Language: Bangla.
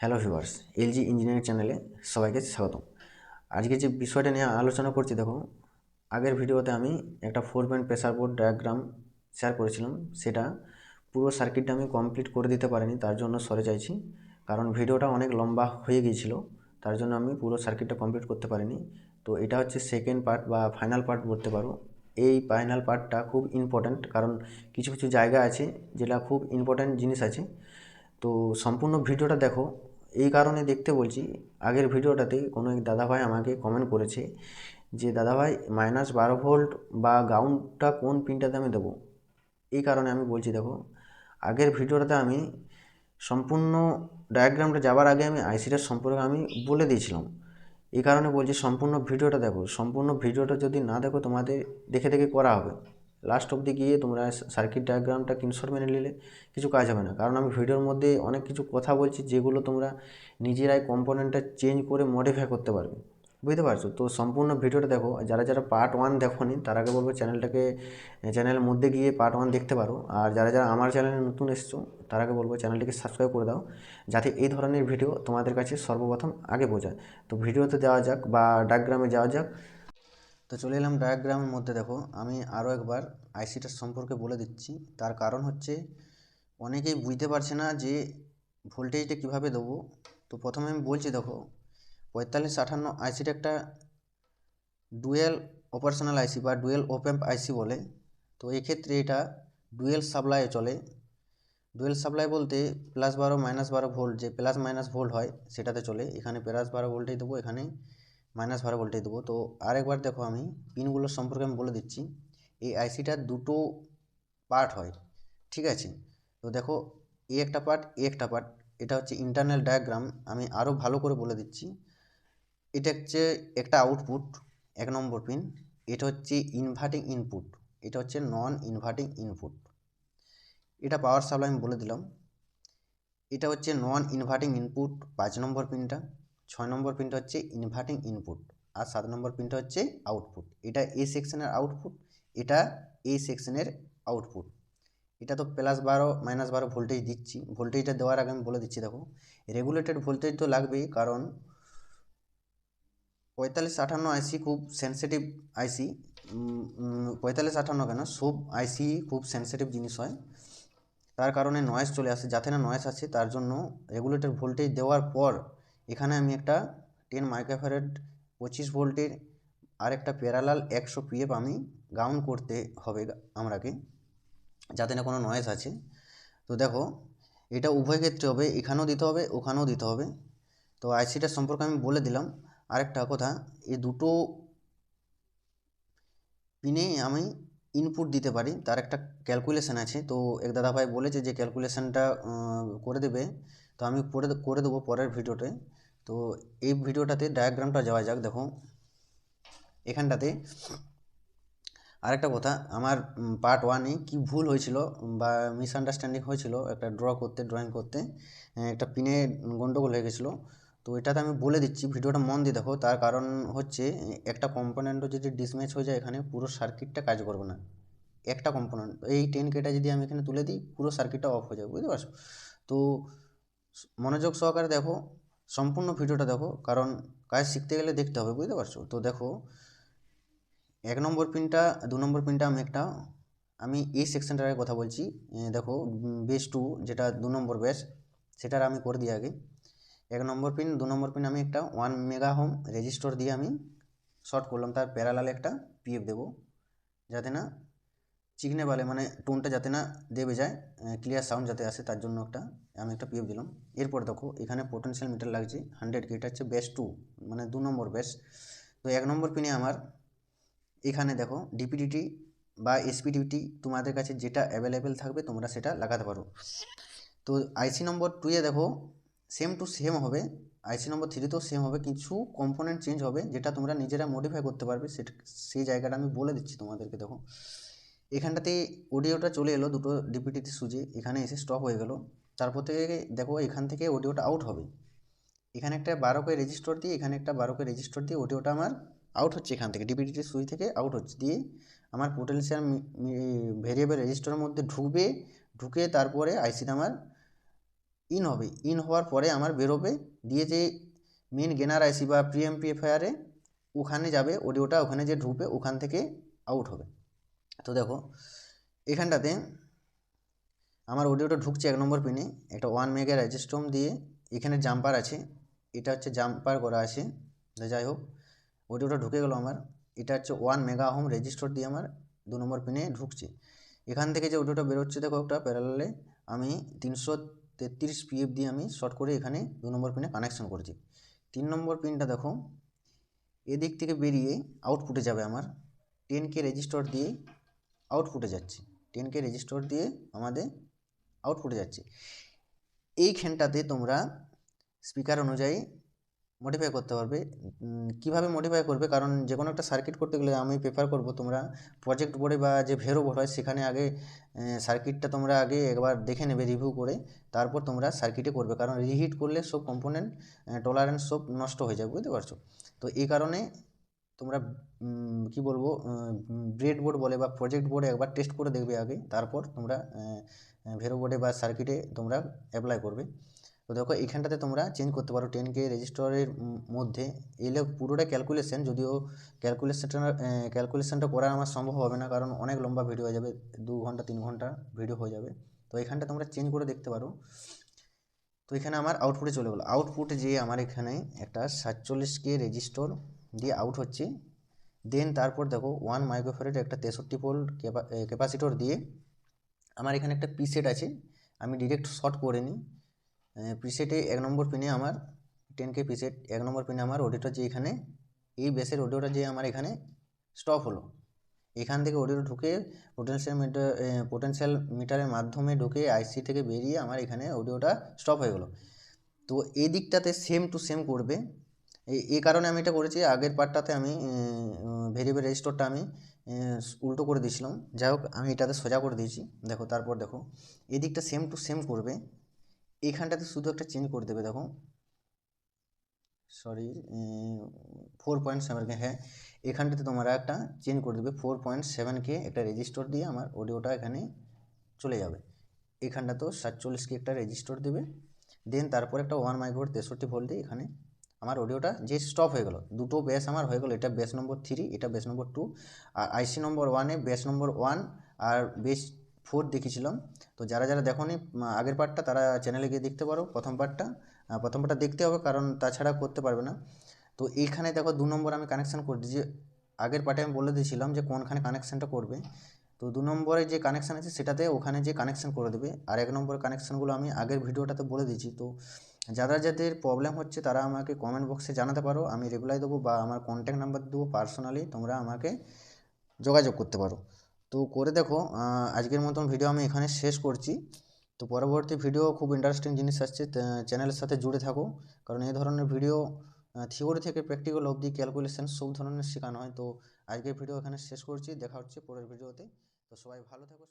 হ্যালো ভিউয়ার্স, এলজি ইঞ্জিনিয়ারিং চ্যানেলে সবাইকে স্বাগতম। আজকে যে বিষয়টা নিয়ে আলোচনা করছি, দেখো, আগের ভিডিওতে আমি একটা four band pressure board diagram share করেছিলাম। সেটা পুরো সার্কিটটা আমি কমপ্লিট করে দিতে পারিনি, তার জন্য সরে চাইছি কারণ ভিডিওটা অনেক লম্বা হয়ে গিয়েছিল, তার জন্য আমি পুরো সার্কিটটা কমপ্লিট করতে পারিনি। তো এটা হচ্ছে সেকেন্ড পার্ট বা ফাইনাল পার্ট বলতে পারো। এই ফাইনাল পার্টটা খুব ইম্পর্ট্যান্ট কারণ কিছু কিছু জায়গা আছে যেটা খুব ইম্পর্ট্যান্ট জিনিস আছে। তো সম্পূর্ণ ভিডিওটা দেখো এই কারণে দেখতে বলছি, আগের ভিডিওটাতে কোনো এক দাদাভাই আমাকে কমেন্ট করেছে যে, দাদাভাই মাইনাস বারো ভোল্ট বা গ্রাউন্ডটা কোন পিনটাতে আমি দেবো? এই কারণে আমি বলছি, দেখো, আগের ভিডিওটাতে আমি সম্পূর্ণ ডায়াগ্রামটা যাওয়ার আগে আমি আইসিটার সম্পর্কে আমি বলে দিয়েছিলাম। এই কারণে বলছি, সম্পূর্ণ ভিডিওটা দেখো। সম্পূর্ণ ভিডিওটা যদি না দেখো, তোমাদের দেখে দেখে করা হবে। লাস্ট অবধি গিয়ে তোমরা সার্কিট ডায়াগ্রামটা কিনশট মেনে নিলে কিছু কাজ হবে না। কারণ আমি ভিডিওর মধ্যে অনেক কিছু কথা বলছি যেগুলো তোমরা নিজেরাই কম্পোনেন্টটা চেঞ্জ করে মডিফাই করতে পারবে। বুঝতে পারছ? তো সম্পূর্ণ ভিডিওটা দেখো। যারা যারা পার্ট ওয়ান দেখোনি, তার আগে বলব চ্যানেলটাকে চ্যানেলের মধ্যে গিয়ে পার্ট ওয়ান দেখতে পারো। আর যারা যারা আমার চ্যানেলে নতুন এসছো, তার আগে বলব চ্যানেলটিকে সাবস্ক্রাইব করে দাও, যাতে এই ধরনের ভিডিও তোমাদের কাছে সর্বপ্রথম আগে পৌঁছায়। তো ভিডিওতে দেওয়া যাক বা ডায়াগ্রামে যাওয়া যাক। তো চলে এলাম ডায়াগ্রামের মধ্যে, দেখো। আমি আরও একবার আইসিটার সম্পর্কে বলে দিচ্ছি। তার কারণ হচ্ছে, অনেকেই বুঝতে পারছে না যে ভোল্টেজটা কীভাবে দেবো। তো প্রথমে আমি বলছি, দেখো, পঁয়তাল্লিশ আটান্ন আইসিটা একটা ডুয়েল অপারেশনাল আইসি বা ডুয়েল ওপ্যাম্প আইসি বলে। তো এক্ষেত্রে এটা ডুয়েল সাপ্লাইয়ে চলে। ডুয়েল সাপ্লাই বলতে প্লাস বারো মাইনাস বারো ভোল্ট যে প্লাস মাইনাস ভোল্ট হয়, সেটাতে চলে। এখানে প্লাস বারো ভোল্টেজ দেবো, এখানে মাইনাস বারো ভোল্টেজ দেবো। তো আরেকবার দেখো আমি পিনগুলোর সম্পর্কে আমি বলে দিচ্ছি। এই আইসিটার দুটো পার্ট হয়, ঠিক আছে? তো দেখো এ একটা পার্ট এ একটা পার্ট এটা হচ্ছে ইন্টারনাল ডায়াগ্রাম আমি আরও ভালো করে বলে দিচ্ছি। এটা হচ্ছে একটা আউটপুট এক নম্বর পিন এটা হচ্ছে ইনভার্টিং ইনপুট এটা হচ্ছে নন ইনভার্টিং ইনপুট এটা পাওয়ার সাপ্লাই আমি বলে দিলাম। এটা হচ্ছে নন ইনভার্টিং ইনপুট পাঁচ নম্বর পিনটা ছয় নম্বর পিনটা হচ্ছে ইনভার্টিং ইনপুট আর সাত নম্বর পিনটা হচ্ছে আউটপুট এটা এ সেকশনের আউটপুট এটা এ সেকশনের আউটপুট এটা তো প্লাস বারো মাইনাস বারো ভোল্টেজ দিচ্ছি। ভোল্টেজটা দেওয়ার আগে আমি বলে দিচ্ছি, দেখো। রেগুলেটেড ভোল্টেজ তো লাগবেই, কারণ পঁয়তাল্লিশ আটান্ন আইসি খুব সেন্সিটিভ আইসি পঁয়তাল্লিশ আটান্ন কেন? সব আইসি খুব সেন্সিটিভ জিনিস হয়। তার কারণে নয়েজ চলে আসে। যাতে না নয়েজ আসে, তার জন্য রেগুলেটর ভোল্টেজ দেওয়ার পর এখানে আমি একটা টেন মাইক্রোফ্যারেড পঁচিশ ভোল্টের আর একটা প্যারালাল একশো পিএফ আমি গ্রাউন্ড করতে হবে আমরাকে, যাতে না কোনো নয়েজ আছে। তো দেখো, এটা উভয় ক্ষেত্রে হবে, এখানেও দিতে হবে, ওখানেও দিতে হবে। তো আইসিটার সম্পর্কে আমি বলে দিলাম। আরেকটা কথা এই দুটো পিনে আমি ইনপুট দিতে পারি, তার একটা ক্যালকুলেশান আছে। তো এক দাদাভাই বলেছে যে ক্যালকুলেশানটা করে দেবে। তো আমি করে করে দেবো পরের ভিডিওতে তো এই ভিডিওটাতে ডায়াগ্রামটা যাওয়া যাক, দেখো। এখানটাতে আরেকটা কথা, আমার পার্ট ওয়ানে কি ভুল হয়েছিল বা মিসআন্ডারস্ট্যান্ডিং হয়েছিল একটা ড্র করতে ড্রয়িং করতে একটা পিনে গন্ডগোল হয়ে গেছিল। তো এটাতে আমি বলে দিচ্ছি, ভিডিওটা মন দিয়ে দেখো, তার কারণ হচ্ছে একটা কম্পোনেন্টও যদি ডিসম্যাচ হয়ে যায় এখানে, পুরো সার্কিটটা কাজ করবে না। একটা কম্পোনেন্ট এই টেন কেটা যদি আমি এখানে তুলে দিই, পুরো সার্কিটটা অফ হয়ে যাবে, বুঝতে পারছ? তো মনোযোগ সহকারে দেখো সম্পূর্ণ ভিডিওটা দেখো, কারণ কাজ শিখতে গেলে দেখতে হবে, বুঝতে পারছ? তো দেখো, এক নম্বর পিনটা, দু নম্বর পিনটা আমি একটা, আমি এই সেকশনটার কথা বলছি। দেখো বেস টু যেটা দু নম্বর বেস সেটার আমি করে দিই আগে। এক নম্বর পিন দু নম্বর পিন আমি একটা ওয়ান মেগা হোম রেজিস্টর দিয়ে আমি শর্ট করলাম, তার প্যারালালে একটা পিএফ দেবো, যাতে না চিকনে বালে মানে টোনটা যাতে না দেবে যায় ক্লিয়ার সাউন্ড যাতে আসে, তার জন্য একটা, আমি একটা পিএফ দিলাম। এরপর দেখো, এখানে পোটেন্সিয়াল মিটার লাগছে হান্ড্রেড কে এটা হচ্ছে বেস টু মানে দু নম্বর বেস তো এক নম্বর পিনে আমার, এখানে দেখো ডিপিডিটি বা এসপিডিটি তোমাদের কাছে যেটা অ্যাভেলেবেল থাকবে, তোমরা সেটা লাগাতে পারো। তো আইসি নম্বর টুয়ে দেখো সেম টু সেম হবে। আইসি নম্বর থ্রিতেও সেম হবে, কিছু কম্পোনেন্ট চেঞ্জ হবে, যেটা তোমরা নিজেরা মডিফাই করতে পারবে, সেটা, সেই জায়গাটা আমি বলে দিচ্ছি তোমাদেরকে, দেখো। এখানটাতে অডিওটা চলে এলো দুটো ডিপিটিতে সুজে, এখানে এসে স্টপ হয়ে গেল। তারপর থেকে দেখো এখান থেকে অডিওটা আউট হবে। এখানে একটা বারোকে রেজিস্টার দিয়ে, এখানে একটা বারোকে রেজিস্টার দিয়ে অডিওটা আমার আউট হচ্ছে এখান থেকে ডিপিটির সুইচ থেকে আউট হচ্ছে। দিয়ে আমার পোটেন্সিয়াল ভেরিয়েবল রেজিস্টারের মধ্যে ঢুকবে, ঢুকে তারপরে আইসিটা আমার ইন হবে। ইন হওয়ার পরে আমার বেরোবে। দিয়ে যে মেন গেনার আইসি বা প্রিএমপিএফআইআরে ওখানে যাবে, অডিওটা ওখানে যে ঢুকবে, ওখান থেকে আউট হবে। তো দেখো, এখানটাতে আমার অডিওটা ঢুকছে এক নম্বর পিনে, একটা ওয়ান মেগা রেজিস্ট্রম দিয়ে এখানে জাম্পার আছে, এটা হচ্ছে জাম্পার করা আছে যাই হোক, অডিওটা ঢুকে গেল আমার, এটা হচ্ছে ওয়ান মেগা হোম রেজিস্টার দিয়ে আমার দু নম্বর পিনে ঢুকছে। এখান থেকে যে অডিওটা বেরোচ্ছে, দেখো একটা প্যারালালে আমি তিনশো তেত্রিশ পিএফ দিয়ে আমি শর্ট করে এখানে দু নম্বর পিনে কানেকশন করেছি। তিন নম্বর পিনটা দেখো, এদিক থেকে বেরিয়ে আউটপুটে যাবে আমার টেন কে রেজিস্টার দিয়ে আউটপুটে যাচ্ছে। টেন কে রেজিস্টার দিয়ে আমাদের আউটপুটে যাচ্ছে। এইখানটাতে তোমরা স্পিকার অনুযায়ী মডিফাই করতে পারবে। কীভাবে মডিফাই করবে? কারণ যে কোনো একটা সার্কিট করতে গেলে আমি প্রেফার করব তোমরা প্রজেক্ট বোর্ডে বা যে ভেরো বোর্ড হয়, সেখানে আগে সার্কিটটা তোমরা আগে একবার দেখে নেবে রিভিউ করে। তারপর তোমরা সার্কিটে করবে। কারণ রিহিট করলে সব কম্পোনেন্ট টলারেন্স সব নষ্ট হয়ে যাবে, বুঝতে পারছ? তো এই কারণে তোমরা কি বলব ব্রেড বোর্ড বলে বা প্রজেক্ট বোর্ডে একবার টেস্ট করে দেখবে আগে, তারপর তোমরা ভেরো বোর্ডে বা সার্কিটে তোমরা অ্যাপ্লাই করবে। তো দেখো, এইখানটাতে তোমরা চেঞ্জ করতে পারো টেন কে রেজিস্টারের মধ্যে। এলে পুরোটা ক্যালকুলেশন যদিও ক্যালকুলেশনটা ক্যালকুলেশনটা করা আমার সম্ভব হবে না, কারণ অনেক লম্বা ভিডিও হয়ে যাবে, দু ঘণ্টা, তিন ঘণ্টা ভিডিও হয়ে যাবে। তো এখানটা তোমরা চেঞ্জ করে দেখতে পারো। তো এখানে আমার আউটপুটে চলে গেলো। আউটপুটে যে আমার এখানে একটা সাতচল্লিশ কে রেজিস্টর দিয়ে আউট হচ্ছে। দেন তারপর দেখো ওয়ান মাইক্রোফেরের একটা তেষট্টি ভোল্ট ক্যাপাসিটর দিয়ে আমার এখানে একটা পিসেট আছে। আমি ডিরেক্ট শর্ট করে নিই। প্রিসেটে এক নম্বর পিনে আমার টেন কে প্রিসেট এক নম্বর পিনে আমার অডিওটা যে এখানে, এই বেসের অডিওটা যে আমার এখানে স্টপ হলো। এখান থেকে অডিও ঢুকে পোটেনশিয়াল মিটার পোটেনশিয়াল মিটারের মাধ্যমে ঢুকে আইসি থেকে বেরিয়ে আমার এখানে অডিওটা স্টপ হয়ে গেলো। তো এই দিকটাতে সেম টু সেম করবে। এই এই কারণে আমি এটা করেছি। আগের পার্টটাতে আমি ভেরিয়েবল রেজিস্টারটা আমি উল্টো করে দিয়েছিলাম। যাই হোক, আমি এটাতে সোজা করে দিয়েছি। দেখো, তারপর দেখো, এদিকটা সেম টু সেম করবে। এইখানটাতে শুধু একটা চেঞ্জ করে দেবে, দেখো। সরি ফোর পয়েন্ট সেভেনকে হ্যাঁ। এখানটাতে তোমরা একটা চেঞ্জ করে দেবে। ফোর পয়েন্ট সেভেনকে একটা রেজিস্টার দিয়ে আমার অডিওটা এখানে চলে যাবে। এখানটা তো সাতচল্লিশকে একটা রেজিস্টার দেবে। দেন তারপর একটা ওয়ান মাইক্রোভোল্ট তেষট্টি ভোল্ট দিয়ে এখানে আমার অডিওটা যে স্টপ হয়ে গেল দুটো বেস আমার হয়ে গেল এটা বেস নম্বর থ্রি এটা বেস নম্বর টু আর আইসি নম্বর ওয়ানে বেস নম্বর ওয়ান আর বেস ফোর দেখেছিলাম। তো যারা যারা উম, আগের পার্টটা তারা চ্যানেলে গিয়ে দেখতে পারো প্রথম পার্টটা প্রথম পার্টটা দেখতে হবে কারণ তাছাড়া করতে পারবে না। তো এইখানে দেখো দু নম্বর আমি কানেকশান করে দিয়েছি আগের পার্টে আমি বলে দিয়েছিলাম যে কোনখানে কানেকশানটা করবে। তো দু নম্বরে যে কানেকশান আছে সেটাতে ওখানে যে কানেকশান করে দেবে। আর এক নম্বরের কানেকশানগুলো আমি আগের ভিডিওটাতে বলে দিয়েছি তো যারা যাদের প্রবলেম হচ্ছে তারা আমাকে কমেন্ট বক্সে জানাতে পারো। আমি রিপ্লাই দেবো বা আমার কন্ট্যাক্ট নাম্বার দেবো পার্সোনালি তোমরা আমাকে যোগাযোগ করতে পারো। তো করে দেখো আজকের মতন ভিডিও আমি এখানে শেষ করছি। তো পরবর্তী ভিডিও খুব ইন্টারেস্টিং জিনিস আসছে চ্যানেলের সাথে জুড়ে থাকো। কারণ এই ধরনের ভিডিও থিওরি থেকে প্র্যাকটিক্যাল অবধি ক্যালকুলেশন সব ধরনের শেখানো হয়। তো আজকের ভিডিও এখানে শেষ করছি। দেখা হচ্ছে পরের ভিডিওতে তো। সবাই ভালো থাকো।